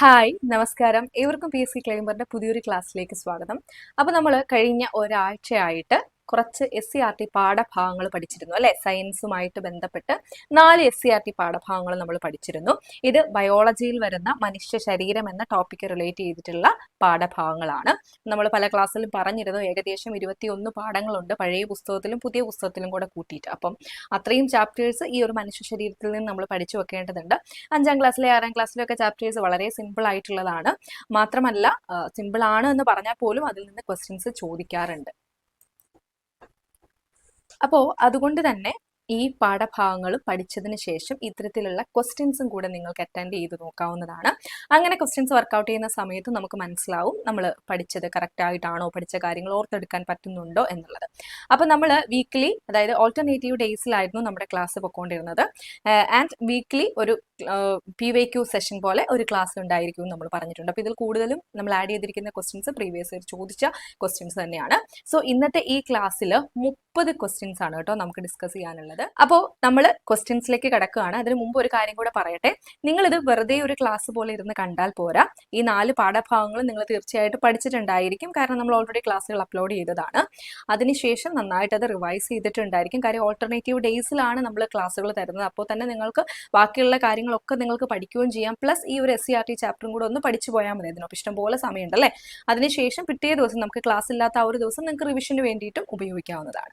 Hi നമസ്കാരം. ഏവർക്കും P S C ക്ലൈംബറിന്റെ പുതിയൊരു ക്ലാസ്സിലേക്ക് സ്വാഗതം. അപ്പോൾ നമ്മൾ കഴിഞ്ഞ ഒരാഴ്ചയായിട്ട് കുറച്ച് എസ് സി ആർ ടി പാഠഭാഗങ്ങൾ പഠിച്ചിരുന്നു അല്ലെ? സയൻസുമായിട്ട് ബന്ധപ്പെട്ട് നാല് എസ് സി ആർ ടി പാഠഭാഗങ്ങൾ നമ്മൾ പഠിച്ചിരുന്നു. ഇത് ബയോളജിയിൽ വരുന്ന മനുഷ്യ ശരീരം എന്ന ടോപ്പിക്ക് റിലേറ്റ് ചെയ്തിട്ടുള്ള പാഠഭാഗങ്ങളാണ്. നമ്മൾ പല ക്ലാസ്സിലും പറഞ്ഞിരുന്നു ഏകദേശം ഇരുപത്തിയൊന്ന് പാഠങ്ങളുണ്ട്. പഴയ പുസ്തകത്തിലും പുതിയ പുസ്തകത്തിലും കൂടെ കൂട്ടിയിട്ട്. അപ്പം അത്രയും ചാപ്റ്റേഴ്സ് ഈ ഒരു മനുഷ്യ ശരീരത്തിൽ നിന്ന് നമ്മൾ പഠിച്ചു വെക്കേണ്ടതുണ്ട്. അഞ്ചാം ക്ലാസ്സിലെ ആറാം ക്ലാസ്സിലൊക്കെ ചാപ്റ്റേഴ്സ് വളരെ സിമ്പിൾ ആയിട്ടുള്ളതാണ്. മാത്രമല്ല സിമ്പിൾ ആണ് എന്ന് പറഞ്ഞാൽ പോലും അതിൽ നിന്ന് ക്വസ്റ്റ്യൻസ് ചോദിക്കാറുണ്ട്. അപ്പോൾ അതുകൊണ്ട് തന്നെ ഈ പാഠഭാഗങ്ങളും പഠിച്ചതിന് ശേഷം ഇത്തരത്തിലുള്ള ക്വസ്റ്റ്യൻസും കൂടെ നിങ്ങൾക്ക് അറ്റൻഡ് ചെയ്ത് നോക്കാവുന്നതാണ്. അങ്ങനെ ക്വസ്റ്റ്യൻസ് വർക്കൗട്ട് ചെയ്യുന്ന സമയത്ത് നമുക്ക് മനസ്സിലാവും നമ്മൾ പഠിച്ചത് കറക്റ്റ് ആയിട്ടാണോ പഠിച്ച കാര്യങ്ങൾ ഓർത്തെടുക്കാൻ പറ്റുന്നുണ്ടോ എന്നുള്ളത്. അപ്പോൾ നമ്മൾ വീക്ക്ലി അതായത് ഓൾട്ടർനേറ്റീവ് ഡേയ്സിലായിരുന്നു നമ്മുടെ ക്ലാസ് പൊയ്ക്കൊണ്ടിരുന്നത് ആൻഡ് വീക്ക്ലി ഒരു പി വൈ ക്യൂ സെഷൻ പോലെ ഒരു ക്ലാസ് ഉണ്ടായിരിക്കും നമ്മൾ പറഞ്ഞിട്ടുണ്ട്. അപ്പോൾ ഇതിൽ കൂടുതലും നമ്മൾ ആഡ് ചെയ്തിരിക്കുന്ന ക്വസ്റ്റ്യൻസ് പ്രീവിയസ് ഇയർ ചോദിച്ച ക്വസ്റ്റ്യൻസ് തന്നെയാണ്. സോ ഇന്നത്തെ ഈ ക്ലാസ്സിൽ മുപ്പത് ക്വസ്റ്റ്യൻസ് ആണ് കേട്ടോ നമുക്ക് ഡിസ്കസ് ചെയ്യാനുള്ളത്. അപ്പോൾ നമ്മൾ ക്വസ്റ്റ്യൻസിലേക്ക് കിടക്കുകയാണ്. അതിന് മുമ്പ് ഒരു കാര്യം കൂടെ പറയട്ടെ. നിങ്ങളിത് വെറുതെ ഒരു ക്ലാസ് പോലെ ഇരുന്ന് കണ്ടാൽ പോരാ. ഈ നാല് പാഠഭാഗങ്ങളും നിങ്ങൾ തീർച്ചയായിട്ടും പഠിച്ചിട്ടുണ്ടായിരിക്കും. കാരണം നമ്മൾ ഓൾറെഡി ക്ലാസ്സുകൾ അപ്ലോഡ് ചെയ്തതാണ്. അതിനുശേഷം നന്നായിട്ട് അത് റിവൈസ് ചെയ്തിട്ടുണ്ടായിരിക്കും. കാര്യം ഓൾട്ടർനേറ്റീവ് ഡേയ്സിലാണ് നമ്മൾ ക്ലാസ്സുകൾ തരുന്നത്. അപ്പോൾ തന്നെ നിങ്ങൾക്ക് ബാക്കിയുള്ള കാര്യങ്ങളൊക്കെ നിങ്ങൾക്ക് പഠിക്കുകയും ചെയ്യാം. പ്ലസ് ഈ ഒരു എസ് സി ആർ ടി ചാപ്റ്ററും കൂടെ ഒന്ന് പഠിച്ചു പോയാൽ മതി അതിനൊപ്പം ഇഷ്ടംപോലെ സമയമുണ്ട് അല്ലേ അതിനുശേഷം പിറ്റേ ദിവസം നമുക്ക് ക്ലാസ് ഇല്ലാത്ത ആ ഒരു ദിവസം നിങ്ങൾക്ക് റിവിഷന് വേണ്ടിയിട്ടും ഉപയോഗിക്കാവുന്നതാണ്.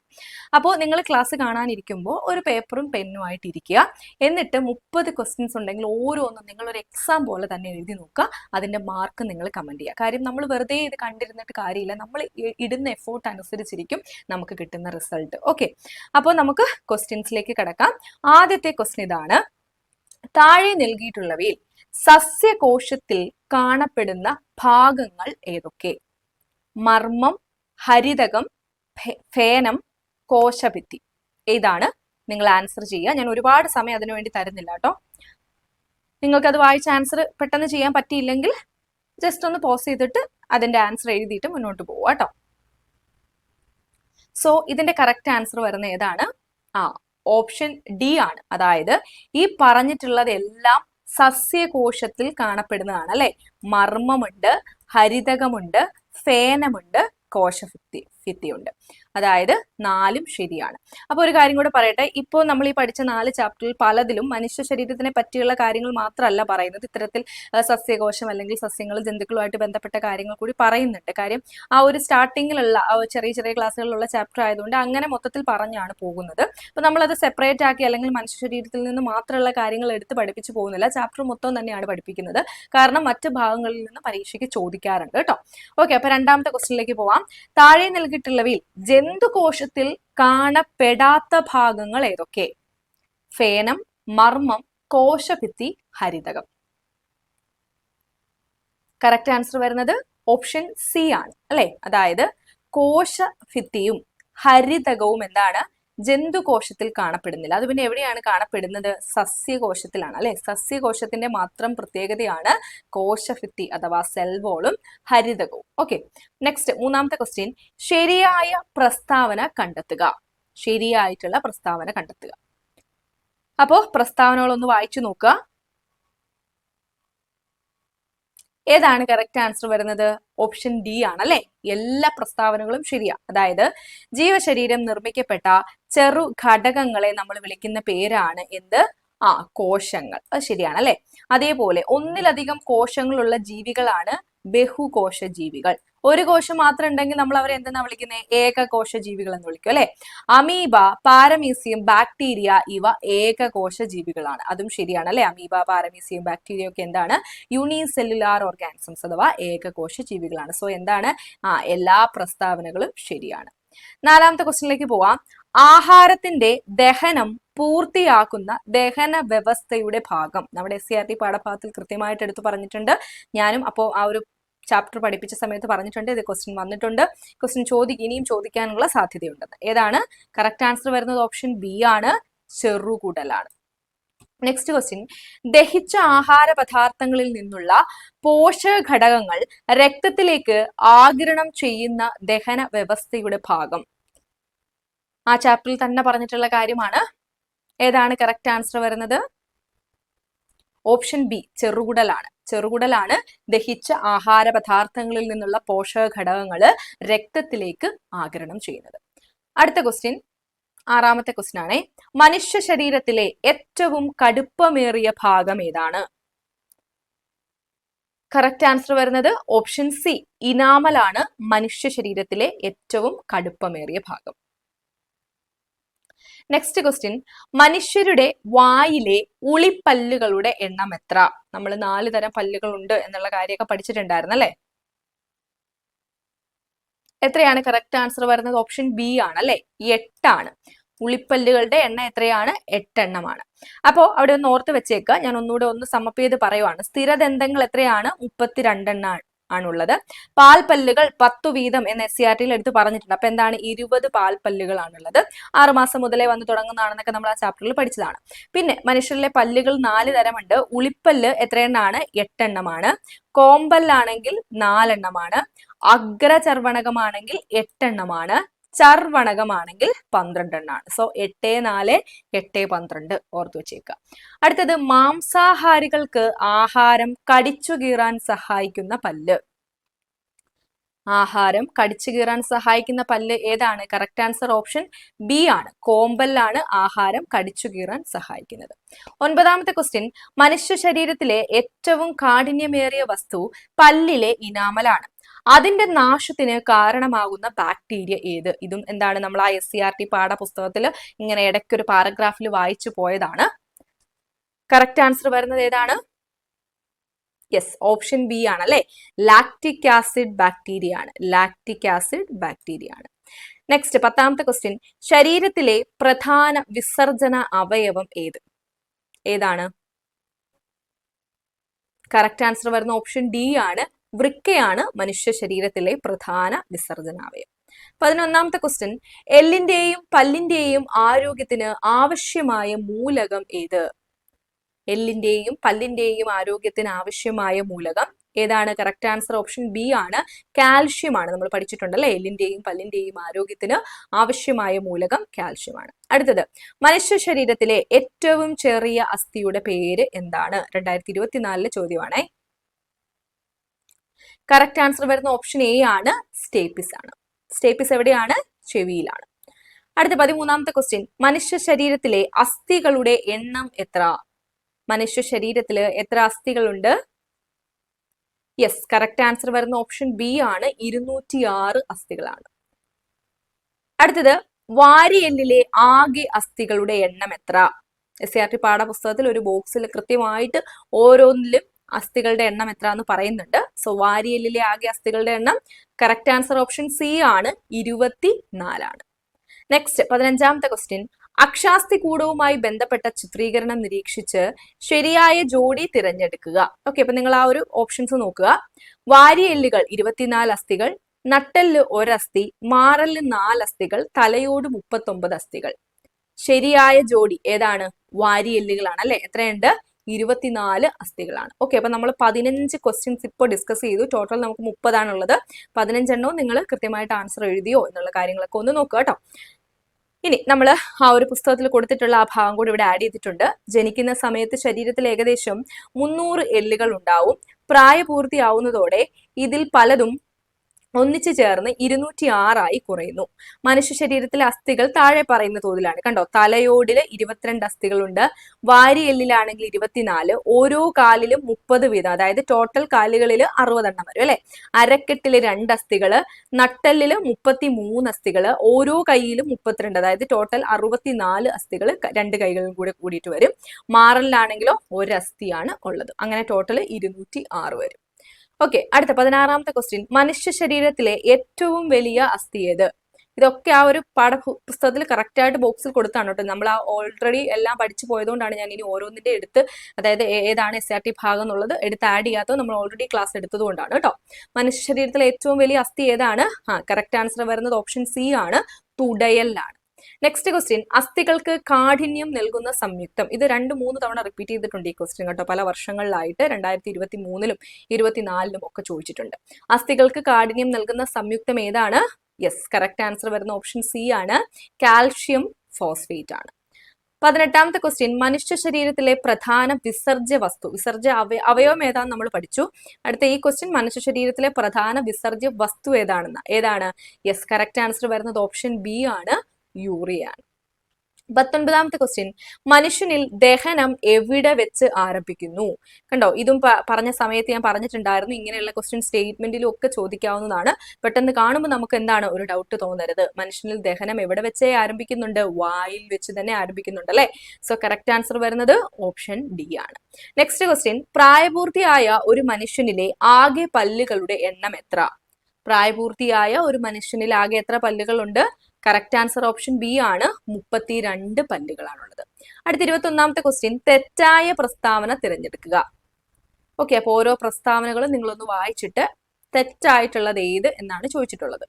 അപ്പോൾ നിങ്ങൾ ക്ലാസ് കാണാനിരിക്കുമ്പോൾ ഒരു പേപ്പറും പെന്നുമായിട്ട് ഇരിക്കുക. എന്നിട്ട് മുപ്പത് ക്വസ്റ്റ്യൻസ് ഉണ്ടെങ്കിൽ ഓരോന്നും നിങ്ങൾ ഒരു എക്സാം പോലെ തന്നെ എഴുതി നോക്കുക. അതിന്റെ മാർക്ക് നിങ്ങൾ കമന്റ് ചെയ്യുക. കാര്യം നമ്മൾ വെറുതെ ഇത് കണ്ടിരുന്നിട്ട് കാര്യമില്ല. നമ്മൾ ഇടുന്ന എഫോർട്ട് അനുസരിച്ചിരിക്കും നമുക്ക് കിട്ടുന്ന റിസൾട്ട് ഓക്കെ അപ്പോൾ നമുക്ക് ക്വസ്റ്റ്യൻസിലേക്ക് കിടക്കാം. ആദ്യത്തെ ക്വസ്റ്റ്യൻ ഇതാണ്. താഴെ നൽകിയിട്ടുള്ളവയിൽ സസ്യകോശത്തിൽ കാണപ്പെടുന്ന ഭാഗങ്ങൾ ഏതൊക്കെ? മർമ്മം ഹരിതകം ഫേനം കോശഭിത്തി. ഏതാണ് നിങ്ങൾ ആൻസർ ചെയ്യുക. ഞാൻ ഒരുപാട് സമയം അതിനു വേണ്ടി തരുന്നില്ല കേട്ടോ. നിങ്ങൾക്ക് അത് വായിച്ച ആൻസർ പെട്ടെന്ന് ചെയ്യാൻ പറ്റിയില്ലെങ്കിൽ ജസ്റ്റ് ഒന്ന് പോസ് ചെയ്തിട്ട് അതിന്റെ ആൻസർ എഴുതിയിട്ട് മുന്നോട്ട് പോവുക കേട്ടോ. സോ ഇതിന്റെ കറക്റ്റ് ആൻസർ വരുന്ന ഏതാണ്? ആ ഓപ്ഷൻ ഡി ആണ്. അതായത് ഈ പറഞ്ഞിട്ടുള്ളതെല്ലാം സസ്യകോശത്തിൽ കാണപ്പെടുന്നതാണ് അല്ലെ? മർമ്മമുണ്ട് ഹരിതകമുണ്ട് ഫേനമുണ്ട് കോശഭിത്തി ഉണ്ട് അതായത് നാലും ശരിയാണ്. അപ്പോൾ ഒരു കാര്യം കൂടെ പറയട്ടെ. ഇപ്പോൾ നമ്മൾ ഈ പഠിച്ച നാല് ചാപ്റ്ററിൽ പലതിലും മനുഷ്യ ശരീരത്തിനെ പറ്റിയുള്ള കാര്യങ്ങൾ മാത്രമല്ല പറയുന്നത്. ഇത്തരത്തിൽ സസ്യകോശം അല്ലെങ്കിൽ സസ്യങ്ങൾ ജന്തുക്കളുമായിട്ട് ബന്ധപ്പെട്ട കാര്യങ്ങൾ കൂടി പറയുന്നുണ്ട്. കാര്യം ആ ഒരു സ്റ്റാർട്ടിങ്ങിലുള്ള ചെറിയ ചെറിയ ക്ലാസ്സുകളിലുള്ള ചാപ്റ്റർ ആയതുകൊണ്ട് അങ്ങനെ മൊത്തത്തിൽ പറഞ്ഞാണ് പോകുന്നത്. അപ്പോൾ നമ്മളത് സെപ്പറേറ്റ് ആക്കി അല്ലെങ്കിൽ മനുഷ്യ ശരീരത്തിൽ നിന്ന് മാത്രമുള്ള കാര്യങ്ങൾ എടുത്ത് പഠിപ്പിച്ചു പോകുന്നില്ല. ചാപ്റ്റർ മൊത്തം തന്നെയാണ് പഠിപ്പിക്കുന്നത്. കാരണം മറ്റ് ഭാഗങ്ങളിൽ നിന്ന് പരീക്ഷയ്ക്ക് ചോദിക്കാറുണ്ട് കേട്ടോ. ഓക്കെ അപ്പോൾ രണ്ടാമത്തെ ക്വസ്റ്റിനിലേക്ക് പോവാം. താഴെ നൽകിയിട്ടുള്ളവയിൽ ജന്തുകോശത്തിൽ കാണപ്പെടാത്ത ഭാഗങ്ങൾ ഏതൊക്കെ? ഫേനം മർമ്മം കോശഭിത്തി ഹരിതകം. കറക്റ്റ് ആൻസർ വരുന്നത് ഓപ്ഷൻ സി ആണ്. അല്ലെ? അതായത് കോശഭിത്തിയും ഹരിതകവും എന്താണ്? ജന്തുകോശത്തിൽ കാണപ്പെടുന്നില്ല. അത് പിന്നെ എവിടെയാണ് കാണപ്പെടുന്നത്? സസ്യകോശത്തിലാണ് അല്ലെ? സസ്യകോശത്തിന്റെ മാത്രം പ്രത്യേകതയാണ് കോശഭിത്തി അഥവാ സെൽവോളും ഹരിതകവും. ഓക്കെ നെക്സ്റ്റ് മൂന്നാമത്തെ ക്വസ്റ്റ്യൻ ശരിയായ പ്രസ്താവന കണ്ടെത്തുക. ശരിയായിട്ടുള്ള പ്രസ്താവന കണ്ടെത്തുക. അപ്പോ പ്രസ്താവനകളൊന്ന് വായിച്ചു നോക്കുക. ഏതാണ് കറക്റ്റ് ആൻസർ വരുന്നത്? ഓപ്ഷൻ ഡി ആണ് അല്ലെ എല്ലാ പ്രസ്താവനകളും ശരിയാ. അതായത് ജീവശരീരം നിർമ്മിക്കപ്പെട്ട ചെറു ഘടകങ്ങളെ നമ്മൾ വിളിക്കുന്ന പേരാണ് എന്ത്? ആ കോശങ്ങൾ. അത് ശരിയാണ് അല്ലെ അതേപോലെ ഒന്നിലധികം കോശങ്ങളുള്ള ജീവികളാണ് ബഹുകോശ ജീവികൾ. ഒരു കോശം മാത്രം ഉണ്ടെങ്കിൽ നമ്മൾ അവരെ എന്തെന്നാ വിളിക്കുന്നത് ഏകകോശ ജീവികൾ എന്ന് വിളിക്കും അല്ലെ? അമീബ പാരമീസിയം ബാക്ടീരിയ ഇവ ഏകകോശ ജീവികളാണ് അതും ശരിയാണ് അല്ലെ? അമീബ പാരമീസിയം ബാക്ടീരിയ ഒക്കെ എന്താണ്? യൂണിസെല്ലുലാർ ഓർഗാനിസംസ് അഥവാ ഏകകോശ ജീവികളാണ് സോ എന്താണ്? ആ എല്ലാ പ്രസ്താവനകളും ശരിയാണ്. നാലാമത്തെ ക്വസ്റ്റ്യനിലേക്ക് പോവാം. ആഹാരത്തിന്റെ ദഹനം പൂർത്തിയാക്കുന്ന ദഹന വ്യവസ്ഥയുടെ ഭാഗം. നമ്മുടെ എസ് സി ആർ ടി പാഠഭാഗത്തിൽ കൃത്യമായിട്ട് എടുത്തു പറഞ്ഞിട്ടുണ്ട്. ഞാനും അപ്പോൾ ആ ഒരു ചാപ്റ്റർ പഠിപ്പിച്ച സമയത്ത് പറഞ്ഞിട്ടുണ്ട് ഇത് ക്വസ്റ്റ്യൻ വന്നിട്ടുണ്ട്. ക്വസ്റ്റ്യൻ ചോദിക്കും ഇനിയും ചോദിക്കാനുള്ള സാധ്യതയുണ്ടെന്ന് ഏതാണ്? കറക്റ്റ് ആൻസർ വരുന്നത് ഓപ്ഷൻ ബി ആണ് ചെറുകുടലാണ്. നെക്സ്റ്റ് ക്വസ്റ്റ്യൻ ദഹിച്ച ആഹാര പദാർത്ഥങ്ങളിൽ നിന്നുള്ള പോഷക ഘടകങ്ങൾ രക്തത്തിലേക്ക് ആഗിരണം ചെയ്യുന്ന ദഹന വ്യവസ്ഥയുടെ ഭാഗം. ആ ചാപ്റ്ററിൽ തന്നെ പറഞ്ഞിട്ടുള്ള കാര്യമാണ്. ഏതാണ് കറക്റ്റ് ആൻസർ വരുന്നത്? ഓപ്ഷൻ ബി ചെറുകുടലാണ്. ചെറുകുടലാണ് ദഹിച്ച ആഹാര പദാർത്ഥങ്ങളിൽ നിന്നുള്ള പോഷക ഘടകങ്ങൾ രക്തത്തിലേക്ക് ആഗിരണം ചെയ്യുന്നത്. അടുത്ത ക്വസ്റ്റ്യൻ ആറാമത്തെ ക്വസ്റ്റ്യൻ ആണ്. മനുഷ്യ ശരീരത്തിലെ ഏറ്റവും കടുപ്പമേറിയ ഭാഗം ഏതാണ്? കറക്റ്റ് ആൻസർ വരുന്നത് ഓപ്ഷൻ സി ഇനാമലാണ് മനുഷ്യ ശരീരത്തിലെ ഏറ്റവും കടുപ്പമേറിയ ഭാഗം. നെക്സ്റ്റ് ക്വസ്റ്റ്യൻ മനുഷ്യരുടെ വായിലെ ഉളിപ്പല്ലുകളുടെ എണ്ണം എത്ര? നമ്മൾ നാല് തരം പല്ലുകളുണ്ട് എന്നുള്ള കാര്യമൊക്കെ പഠിച്ചിട്ടുണ്ടായിരുന്നു അല്ലേ? എത്രയാണ് കറക്റ്റ് ആൻസർ വരുന്നത്? ഓപ്ഷൻ ബി ആണ് അല്ലെ? എട്ടാണ്. ഉളിപ്പല്ലുകളുടെ എണ്ണം എത്രയാണ്? എട്ടെണ്ണമാണ്. അപ്പോൾ അവിടെ ഒന്ന് ഓർത്ത് വെച്ചേക്കുക ഞാൻ ഒന്നുകൂടെ ഒന്ന് സമപ്പ് ചെയ്ത് പറയുവാണ്. സ്ഥിരദന്തങ്ങൾ എത്രയാണ്? മുപ്പത്തിരണ്ടെണ്ണ ആണുള്ളത്. പാൽപ്പല്ലുകൾ പത്തു വീതം എന്ന് എസ് സി ആർ ടിയിൽ എടുത്ത് പറഞ്ഞിട്ടുണ്ട്. അപ്പൊ എന്താണ്? ഇരുപത് പാൽപ്പല്ലുകളാണുള്ളത്. ആറുമാസം മുതലേ വന്ന് തുടങ്ങുന്നതാണെന്നൊക്കെ നമ്മൾ ആ ചാപ്റ്ററിൽ പഠിച്ചതാണ്. പിന്നെ മനുഷ്യരിലെ പല്ലുകൾ നാല് തരമുണ്ട്. ഉളിപ്പല്ല് എത്രയെണ്ണമാണ്? എട്ടെണ്ണമാണ്. കോമ്പല്ലാണെങ്കിൽ നാലെണ്ണമാണ്. അഗ്രചർവണകമാണെങ്കിൽ എട്ടെണ്ണമാണ്. ചർവണകമാണെങ്കിൽ പന്ത്രണ്ട് എണ്ണാണ്. സോ എട്ട് നാല് എട്ട് പന്ത്രണ്ട് ഓർത്തു വെച്ചേക്കുക. അടുത്തത് മാംസാഹാരികൾക്ക് ആഹാരം കടിച്ചു കീറാൻ സഹായിക്കുന്ന പല്ല്. ആഹാരം കടിച്ചു കീറാൻ സഹായിക്കുന്ന പല്ല് ഏതാണ്? കറക്റ്റ് ആൻസർ ഓപ്ഷൻ ബി ആണ്. കോമ്പല്ലാണ് ആഹാരം കടിച്ചു കീറാൻ സഹായിക്കുന്നത്. ഒൻപതാമത്തെ ക്വസ്റ്റ്യൻ മനുഷ്യ ശരീരത്തിലെ ഏറ്റവും കാഠിന്യമേറിയ വസ്തു പല്ലിലെ ഇനാമലാണ്. അതിന്റെ നാശത്തിന് കാരണമാകുന്ന ബാക്ടീരിയ ഏത്? ഇതും എന്താണ് നമ്മൾ ആ എസ് സി ആർ ടി പാഠപുസ്തകത്തിൽ ഇങ്ങനെ ഇടയ്ക്ക് ഒരു പാരഗ്രാഫിൽ വായിച്ചു പോയതാണ്. കറക്റ്റ് ആൻസർ വരുന്നത് ഏതാണ്? യെസ് ഓപ്ഷൻ ബി ആണ് അല്ലെ ലാക്റ്റിക് ആസിഡ് ബാക്ടീരിയ ആണ്. ലാക്റ്റിക് ആസിഡ് ബാക്ടീരിയ ആണ്. നെക്സ്റ്റ് പത്താമത്തെ ക്വസ്റ്റ്യൻ ശരീരത്തിലെ പ്രധാന വിസർജന അവയവം ഏത്? ഏതാണ്? കറക്റ്റ് ആൻസർ വരുന്ന ഓപ്ഷൻ ഡി ആണ്. വൃക്കയാണ് മനുഷ്യ ശരീരത്തിലെ പ്രധാന വിസർജനാവയം പതിനൊന്നാമത്തെ ക്വസ്റ്റ്യൻ എല്ലിന്റെയും പല്ലിന്റെയും ആരോഗ്യത്തിന് ആവശ്യമായ മൂലകം ഏത്? എല്ലിന്റെയും പല്ലിന്റെയും ആരോഗ്യത്തിന് ആവശ്യമായ മൂലകം ഏതാണ്? കറക്റ്റ് ആൻസർ ഓപ്ഷൻ ബി ആണ്. കാൽഷ്യം ആണ്. നമ്മൾ പഠിച്ചിട്ടുണ്ടല്ലേ? എല്ലിന്റെയും പല്ലിന്റെയും ആരോഗ്യത്തിന് ആവശ്യമായ മൂലകം കാൽഷ്യം ആണ്. അടുത്തത്. മനുഷ്യ ശരീരത്തിലെ ഏറ്റവും ചെറിയ അസ്ഥിയുടെ പേര് എന്താണ്? രണ്ടായിരത്തി ഇരുപത്തിനാലിലെ ചോദ്യമാണേ. കറക്റ്റ് ആൻസർ വരുന്ന ഓപ്ഷൻ എ ആണ് സ്റ്റേപ്പിസ് ആണ്. സ്റ്റേപ്പിസ് എവിടെയാണ്? ചെവിയിലാണ്. അടുത്ത പതിമൂന്നാമത്തെ ക്വസ്റ്റ്യൻ മനുഷ്യ ശരീരത്തിലെ അസ്ഥികളുടെ എണ്ണം എത്ര? മനുഷ്യ ശരീരത്തിൽ എത്ര അസ്ഥികളുണ്ട്? യെസ് കറക്റ്റ് ആൻസർ വരുന്ന ഓപ്ഷൻ ബി ആണ് ഇരുന്നൂറ്റി ആറ് അസ്ഥികളാണ്. അടുത്തത് വാരിയെല്ലിലെ ആകെ അസ്ഥികളുടെ എണ്ണം എത്ര? എസ് സി ആർ ടി പാഠപുസ്തകത്തിൽ ഒരു ബോക്സിൽ കൃത്യമായിട്ട് ഓരോന്നിലും അസ്ഥികളുടെ എണ്ണം എത്ര എന്ന് പറയുന്നുണ്ട്. സോ വാരിയലിലെ ആകെ അസ്ഥികളുടെ എണ്ണം കറക്റ്റ് ആൻസർ ഓപ്ഷൻ സി ആണ്. ഇരുപത്തി നാലാണ് നെക്സ്റ്റ് പതിനഞ്ചാമത്തെ ക്വസ്റ്റ്യൻ അക്ഷാസ്തി കൂടവുമായി ബന്ധപ്പെട്ട ചിത്രീകരണം നിരീക്ഷിച്ച് ശരിയായ ജോഡി തിരഞ്ഞെടുക്കുക. ഓക്കെ അപ്പൊ നിങ്ങൾ ആ ഒരു ഓപ്ഷൻസ് നോക്കുക. വാരിയെല്ലുകൾ ഇരുപത്തിനാല് അസ്ഥികൾ നട്ടെല്ല് ഒരസ്ഥി മാറൽ നാല് അസ്ഥികൾ തലയോട് മുപ്പത്തൊമ്പത് അസ്ഥികൾ. ശരിയായ ജോഡി ഏതാണ്? വാരിയെല്ലുകളാണ് അല്ലെ? എത്രയുണ്ട്? ഇരുപത്തിനാല് അസ്ഥികളാണ്. ഓക്കെ അപ്പൊ നമ്മൾ പതിനഞ്ച് ക്വസ്റ്റ്യൻസ് ഇപ്പോൾ ഡിസ്കസ് ചെയ്തു. ടോട്ടൽ നമുക്ക് മുപ്പതാണുള്ളത്. പതിനഞ്ചെണ്ണവും നിങ്ങൾ കൃത്യമായിട്ട് ആൻസർ എഴുതിയോ എന്നുള്ള കാര്യങ്ങളൊക്കെ ഒന്ന് നോക്കുക കേട്ടോ. ഇനി നമ്മൾ ആ ഒരു പുസ്തകത്തിൽ കൊടുത്തിട്ടുള്ള ആ ഭാഗം കൂടി ഇവിടെ ആഡ് ചെയ്തിട്ടുണ്ട്. ജനിക്കുന്ന സമയത്ത് ശരീരത്തിൽ ഏകദേശം മുന്നൂറ് എല്ലുകൾ ഉണ്ടാവും. പ്രായപൂർത്തിയാവുന്നതോടെ ഇതിൽ പലതും ഒന്നിച്ചു ചേർന്ന് ഇരുന്നൂറ്റി ആറായി കുറയുന്നു. മനുഷ്യ ശരീരത്തിലെ അസ്ഥികൾ താഴെ പറയുന്ന തോതിലാണ്. കണ്ടോ? തലയോടിൽ ഇരുപത്തിരണ്ട് അസ്ഥികളുണ്ട്. വാരിയെല്ലിലാണെങ്കിൽ ഇരുപത്തിനാല്. ഓരോ കാലിലും മുപ്പത് വീതം. അതായത് ടോട്ടൽ കാലുകളിൽ അറുപതെണ്ണം വരും അല്ലെ? അരക്കെട്ടിൽ രണ്ട് അസ്ഥികൾ നട്ടലിൽ മുപ്പത്തി മൂന്ന് അസ്ഥികൾ ഓരോ കൈയിലും മുപ്പത്തിരണ്ട്. അതായത് ടോട്ടൽ അറുപത്തിനാല് അസ്ഥികൾ രണ്ട് കൈകളിലും കൂടെ കൂടിയിട്ട് വരും. മാറലിലാണെങ്കിലോ ഒരസ്ഥിയാണ് ഉള്ളത്. അങ്ങനെ ടോട്ടൽ ഇരുന്നൂറ്റി ആറ് വരും. ഓക്കെ അടുത്ത പതിനാറാമത്തെ ക്വസ്റ്റ്യൻ മനുഷ്യ ശരീരത്തിലെ ഏറ്റവും വലിയ അസ്ഥി ഏത്? ഇതൊക്കെ ആ ഒരു പാഠ പുസ്തകത്തിൽ കറക്റ്റ് ആയിട്ട് ബോക്സിൽ കൊടുത്താണ് കേട്ടോ. നമ്മൾ ആ ഓൾറെഡി എല്ലാം പഠിച്ചു പോയതുകൊണ്ടാണ് ഞാൻ ഇനി ഓരോന്നിന്റെ എടുത്ത് അതായത് ഏതാണ് എസ് ആർ ടി ഭാഗം എന്നുള്ളത് എടുത്ത് ആഡ് ചെയ്യാത്തത് നമ്മൾ ഓൾറെഡി ക്ലാസ് എടുത്തതുകൊണ്ടാണ് കേട്ടോ. മനുഷ്യ ശരീരത്തിലെ ഏറ്റവും വലിയ അസ്ഥി ഏതാണ്? ആ കറക്റ്റ് ആൻസർ വരുന്നത് ഓപ്ഷൻ സി ആണ്. തുടയലാണ്. നെക്സ്റ്റ് ക്വസ്റ്റ്യൻ അസ്ഥികൾക്ക് കാഠിന്യം നൽകുന്ന സംയുക്തം. ഇത് രണ്ട് മൂന്ന് തവണ റിപ്പീറ്റ് ചെയ്തിട്ടുണ്ട് ഈ ക്വസ്റ്റ്യൻ കേട്ടോ. പല വർഷങ്ങളിലായിട്ട് രണ്ടായിരത്തി ഇരുപത്തി മൂന്നിലും ഇരുപത്തിനാലിലും ഒക്കെ ചോദിച്ചിട്ടുണ്ട്. അസ്ഥികൾക്ക് കാഠിന്യം നൽകുന്ന സംയുക്തം ഏതാണ്? യെസ് കറക്റ്റ് ആൻസർ വരുന്ന ഓപ്ഷൻ സി ആണ്. കാൽഷ്യം ഫോസ്ഫേറ്റ് ആണ്. പതിനെട്ടാമത്തെ ക്വസ്റ്റ്യൻ മനുഷ്യ ശരീരത്തിലെ പ്രധാന വിസർജ്യ വസ്തു. വിസർജ്യ അവയ അവയവം ഏതാന്ന് നമ്മൾ പഠിച്ചു. അടുത്ത ഈ ക്വസ്റ്റ്യൻ മനുഷ്യ ശരീരത്തിലെ പ്രധാന വിസർജ്യ വസ്തു ഏതാണെന്ന്. ഏതാണ്? യെസ് കറക്റ്റ് ആൻസർ വരുന്നത് ഓപ്ഷൻ ബി ആണ്. യൂറിയ. ആണ് പത്തൊൻപതാമത്തെ ക്വസ്റ്റ്യൻ മനുഷ്യനിൽ ദഹനം എവിടെ വെച്ച് ആരംഭിക്കുന്നു? കണ്ടോ ഇതും പറഞ്ഞ സമയത്ത് ഞാൻ പറഞ്ഞിട്ടുണ്ടായിരുന്നു ഇങ്ങനെയുള്ള ക്വസ്റ്റ്യൻ സ്റ്റേറ്റ്മെന്റിലും ഒക്കെ ചോദിക്കാവുന്നതാണ്. പെട്ടെന്ന് കാണുമ്പോൾ നമുക്ക് എന്താണ് ഒരു ഡൗട്ട് തോന്നരുത്. മനുഷ്യനിൽ ദഹനം എവിടെ വെച്ചേ ആരംഭിക്കുന്നുണ്ട്? വായിൽ വെച്ച് തന്നെ ആരംഭിക്കുന്നുണ്ട് അല്ലെ? സോ കറക്റ്റ് ആൻസർ വരുന്നത് ഓപ്ഷൻ ഡി ആണ്. നെക്സ്റ്റ് ക്വസ്റ്റ്യൻ പ്രായപൂർത്തിയായ ഒരു മനുഷ്യനിലെ ആകെ പല്ലുകളുടെ എണ്ണം എത്ര? പ്രായപൂർത്തിയായ ഒരു മനുഷ്യനിൽ ആകെ എത്ര പല്ലുകളുണ്ട്? കറക്റ്റ് ആൻസർ ഓപ്ഷൻ ബി ആണ്. മുപ്പത്തിരണ്ട് പല്ലുകളാണുള്ളത്. അടുത്ത ഇരുപത്തി ഒന്നാമത്തെ ക്വസ്റ്റ്യൻ തെറ്റായ പ്രസ്താവന തിരഞ്ഞെടുക്കുക. ഓക്കെ അപ്പോൾ ഓരോ പ്രസ്താവനകളും നിങ്ങളൊന്ന് വായിച്ചിട്ട് തെറ്റായിട്ടുള്ളത് ഏത് എന്നാണ് ചോദിച്ചിട്ടുള്ളത്.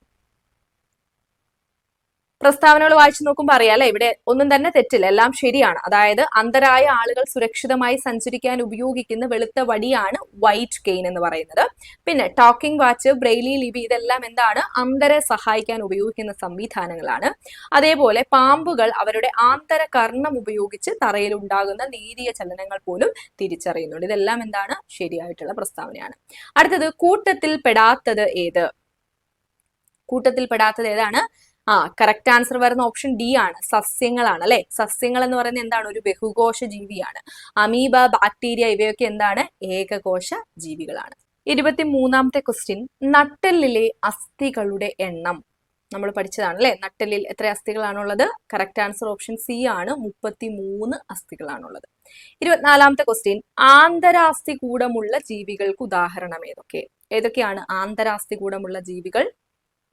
പ്രസ്താവനകൾ വായിച്ചു നോക്കുമ്പോൾ അറിയാം അല്ലെ? ഇവിടെ ഒന്നും തന്നെ തെറ്റില്ല എല്ലാം ശരിയാണ്. അതായത് അന്തരായ ആളുകൾ സുരക്ഷിതമായി സഞ്ചരിക്കാൻ ഉപയോഗിക്കുന്ന വെളുത്ത വടിയാണ് വൈറ്റ് കെയിൻ എന്ന് പറയുന്നത്. പിന്നെ ടോക്കിംഗ് വാച്ച് ബ്രെയിലി ലിപി ഇതെല്ലാം എന്താണ്? അന്തരെ സഹായിക്കാൻ ഉപയോഗിക്കുന്ന സംവിധാനങ്ങളാണ്. അതേപോലെ പാമ്പുകൾ അവരുടെ ആന്തര കർണം ഉപയോഗിച്ച് തറയിൽ ഉണ്ടാകുന്ന നേരിയ ചലനങ്ങൾ പോലും തിരിച്ചറിയുന്നുണ്ട്. ഇതെല്ലാം എന്താണ്? ശരിയായിട്ടുള്ള പ്രസ്താവനയാണ്. അടുത്തത് കൂട്ടത്തിൽ പെടാത്തത് ഏത്? കൂട്ടത്തിൽ പെടാത്തത് ഏതാണ്? ആ കറക്റ്റ് ആൻസർ വരുന്ന ഓപ്ഷൻ ഡി ആണ്. സസ്യങ്ങളാണ് അല്ലെ? സസ്യങ്ങൾ എന്ന് പറയുന്നത് എന്താണ്? ഒരു ബഹുകോശ ജീവിയാണ്. അമീബ ബാക്ടീരിയ ഇവയൊക്കെ എന്താണ്? ഏകകോശ ജീവികളാണ്. ഇരുപത്തി മൂന്നാമത്തെ ക്വസ്റ്റ്യൻ നട്ടെല്ലിലെ അസ്ഥികളുടെ എണ്ണം. നമ്മൾ പഠിച്ചതാണ് അല്ലെ? നട്ടെല്ലിൽ എത്ര അസ്ഥികളാണുള്ളത്? കറക്റ്റ് ആൻസർ ഓപ്ഷൻ സി ആണ്. മുപ്പത്തി മൂന്ന് അസ്ഥികളാണുള്ളത്. ഇരുപത്തിനാലാമത്തെ ക്വസ്റ്റ്യൻ ആന്തരാസ്ഥി കൂടമുള്ള ജീവികൾക്ക് ഉദാഹരണം ഏതൊക്കെ? ഏതൊക്കെയാണ് ആന്തരാസ്ഥി കൂടമുള്ള ജീവികൾ?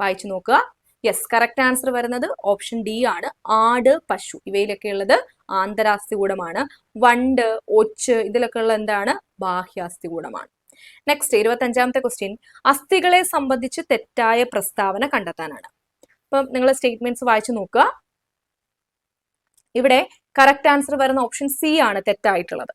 വായിച്ചു നോക്കുക. യെസ് കറക്റ്റ് ആൻസർ വരുന്നത് ഓപ്ഷൻ ഡി ആണ്. ആട് പശു ഇവയിലൊക്കെ ഉള്ളത് ആന്തരാസ്തി കൂടമാണ് വണ്ട് ഒച്ച് ഇതിലൊക്കെ ഉള്ള എന്താണ്? ബാഹ്യാസ്തി കൂടമാണ് നെക്സ്റ്റ് ഇരുപത്തി അഞ്ചാമത്തെ ക്വസ്റ്റ്യൻ അസ്ഥികളെ സംബന്ധിച്ച് തെറ്റായ പ്രസ്താവന കണ്ടെത്താനാണ്. അപ്പം നിങ്ങൾ സ്റ്റേറ്റ്മെന്റ്സ് വായിച്ചു നോക്കുക. ഇവിടെ കറക്റ്റ് ആൻസർ വരുന്ന ഓപ്ഷൻ സി ആണ് തെറ്റായിട്ടുള്ളത്.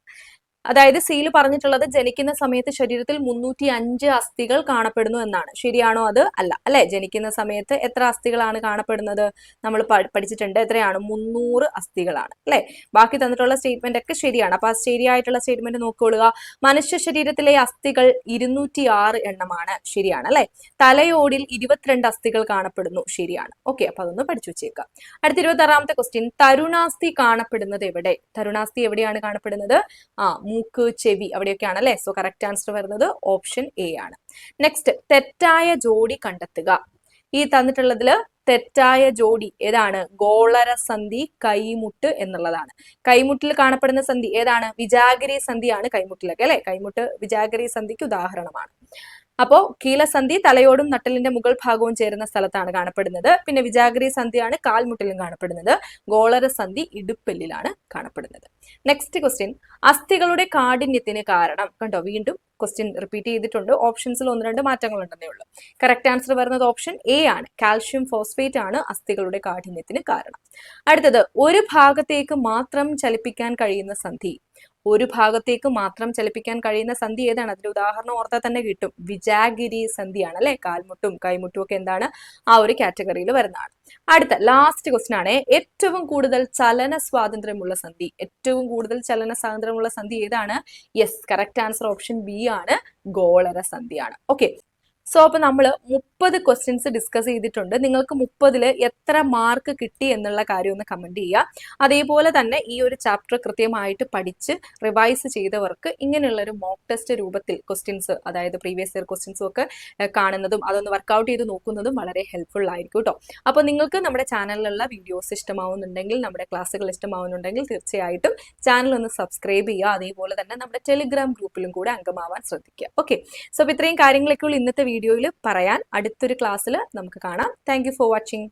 അതായത് സീൽ പറഞ്ഞിട്ടുള്ളത് ജനിക്കുന്ന സമയത്ത് ശരീരത്തിൽ മുന്നൂറ്റി അഞ്ച് അസ്ഥികൾ കാണപ്പെടുന്നു എന്നാണ്. ശരിയാണോ അത്? അല്ല. അല്ലെ? ജനിക്കുന്ന സമയത്ത് എത്ര അസ്ഥികളാണ് കാണപ്പെടുന്നത്? നമ്മൾ പഠിച്ചിട്ടുണ്ട് എത്രയാണ്? മുന്നൂറ് അസ്ഥികളാണ്. അല്ലെ? ബാക്കി തന്നിട്ടുള്ള സ്റ്റേറ്റ്മെന്റ് ഒക്കെ ശരിയാണ്. അപ്പൊ ശരിയായിട്ടുള്ള സ്റ്റേറ്റ്മെന്റ് നോക്കിക്കൊള്ളുക. മനുഷ്യ ശരീരത്തിലെ അസ്ഥികൾ ഇരുന്നൂറ്റി ആറ് എണ്ണമാണ്. ശരിയാണ്. അല്ലെ? തലയോടിൽ ഇരുപത്തിരണ്ട് അസ്ഥികൾ കാണപ്പെടുന്നു. ശരിയാണ്. ഓക്കെ. അപ്പൊ അതൊന്ന് പഠിച്ചു വെച്ചേക്കാം. അടുത്ത ഇരുപത്തി ആറാമത്തെ ക്വസ്റ്റ്യൻ തരുണാസ്ഥി കാണപ്പെടുന്നത് എവിടെ? തരുണാസ്ഥി എവിടെയാണ് കാണപ്പെടുന്നത്? ആ മൂക്ക് ചെവി അവിടെയൊക്കെയാണ് അല്ലെ സോ കറക്റ്റ് ആൻസർ വരുന്നത് ഓപ്ഷൻ എ ആണ്. നെക്സ്റ്റ് തെറ്റായ ജോഡി കണ്ടെത്തുക. ഈ തന്നിട്ടുള്ളതിൽ തെറ്റായ ജോഡി ഏതാണ്? ഗോളര സന്ധി കൈമുട്ട് എന്നുള്ളതാണ്. കൈമുട്ടിൽ കാണപ്പെടുന്ന സന്ധി ഏതാണ്? വിജാഗരി സന്ധിയാണ് കൈമുട്ടിലൊക്കെ അല്ലെ? കൈമുട്ട് വിജാഗരി സന്ധിക്ക് ഉദാഹരണമാണ്. അപ്പോ കീലസന്ധി തലയോടും നട്ടലിന്റെ മുകൾ ഭാഗവും ചേരുന്ന സ്ഥലത്താണ് കാണപ്പെടുന്നത്. പിന്നെ വിജാഗ്രി സന്ധിയാണ് കാൽമുട്ടിലും കാണപ്പെടുന്നത്. ഗോളര സന്ധി ഇടുപ്പെല്ലിലാണ് കാണപ്പെടുന്നത്. നെക്സ്റ്റ് ക്വസ്റ്റ്യൻ അസ്ഥികളുടെ കാഠിന്യത്തിന് കാരണം. കണ്ടോ? വീണ്ടും ക്വസ്റ്റ്യൻ റിപ്പീറ്റ് ചെയ്തിട്ടുണ്ട്. ഓപ്ഷൻസിൽ ഒന്ന് രണ്ട് മാറ്റങ്ങൾ ഉണ്ടെന്നേ ഉള്ളൂ. കറക്റ്റ് ആൻസർ വരുന്നത് ഓപ്ഷൻ എ ആണ്. കാൽഷ്യം ഫോസ്ഫേറ്റ് ആണ് അസ്ഥികളുടെ കാഠിന്യത്തിന് കാരണം. അടുത്തത് ഒരു ഭാഗത്തേക്ക് മാത്രം ചലിപ്പിക്കാൻ കഴിയുന്ന സന്ധി. ഒരു ഭാഗത്തേക്ക് മാത്രം ചലിപ്പിക്കാൻ കഴിയുന്ന സന്ധി ഏതാണ്? അതിന്റെ ഉദാഹരണം ഓർത്താൽ തന്നെ കിട്ടും. വിജാഗിരി സന്ധിയാണ് അല്ലെ? കാൽമുട്ടും കൈമുട്ടും ഒക്കെ എന്താണ് ആ ഒരു കാറ്റഗറിയിൽ വരുന്നതാണ്. അടുത്ത ലാസ്റ്റ് ക്വസ്റ്റൻ ആണ്. ഏറ്റവും കൂടുതൽ ചലന സ്വാതന്ത്ര്യമുള്ള സന്ധി. ഏറ്റവും കൂടുതൽ ചലന സ്വാതന്ത്ര്യമുള്ള സന്ധി ഏതാണ്? Yes correct answer option B ആണ്. ഗോളര സന്ധിയാണ്. ഓക്കെ സോ അപ്പോൾ നമ്മൾ മുപ്പത് ക്വസ്റ്റ്യൻസ് ഡിസ്കസ് ചെയ്തിട്ടുണ്ട്. നിങ്ങൾക്ക് മുപ്പതിൽ എത്ര മാർക്ക് കിട്ടി എന്നുള്ള കാര്യം ഒന്ന് കമന്റ് ചെയ്യുക. അതേപോലെ തന്നെ ഈ ഒരു ചാപ്റ്റർ കൃത്യമായിട്ട് പഠിച്ച് റിവൈസ് ചെയ്തവർക്ക് ഇങ്ങനെയുള്ളൊരു മോക്ക് ടെസ്റ്റ് രൂപത്തിൽ ക്വസ്റ്റ്യൻസ് അതായത് പ്രീവിയസ് ഇയർ ക്വസ്റ്റ്യൻസും ഒക്കെ കാണുന്നതും അതൊന്ന് വർക്കൗട്ട് ചെയ്ത് നോക്കുന്നതും വളരെ ഹെൽപ്ഫുൾ ആയിരിക്കും കേട്ടോ അപ്പോൾ നിങ്ങൾക്ക് നമ്മുടെ ചാനലിലുള്ള വീഡിയോസ് ഇഷ്ടമാവുന്നുണ്ടെങ്കിൽ നമ്മുടെ ക്ലാസ്സുകൾ ഇഷ്ടമാവുന്നുണ്ടെങ്കിൽ തീർച്ചയായിട്ടും ചാനൽ ഒന്ന് സബ്സ്ക്രൈബ് ചെയ്യുക. അതേപോലെ തന്നെ നമ്മുടെ ടെലിഗ്രാം ഗ്രൂപ്പിലും കൂടെ അംഗമാവാൻ ശ്രദ്ധിക്കുക. ഓക്കെ സോ ഇത്രയും കാര്യങ്ങളൊക്കെ ഇന്നത്തെ വീഡിയോയിൽ പറയാൻ അടുത്തൊരു ക്ലാസ്സിൽ നമുക്ക് കാണാം. Thank for watching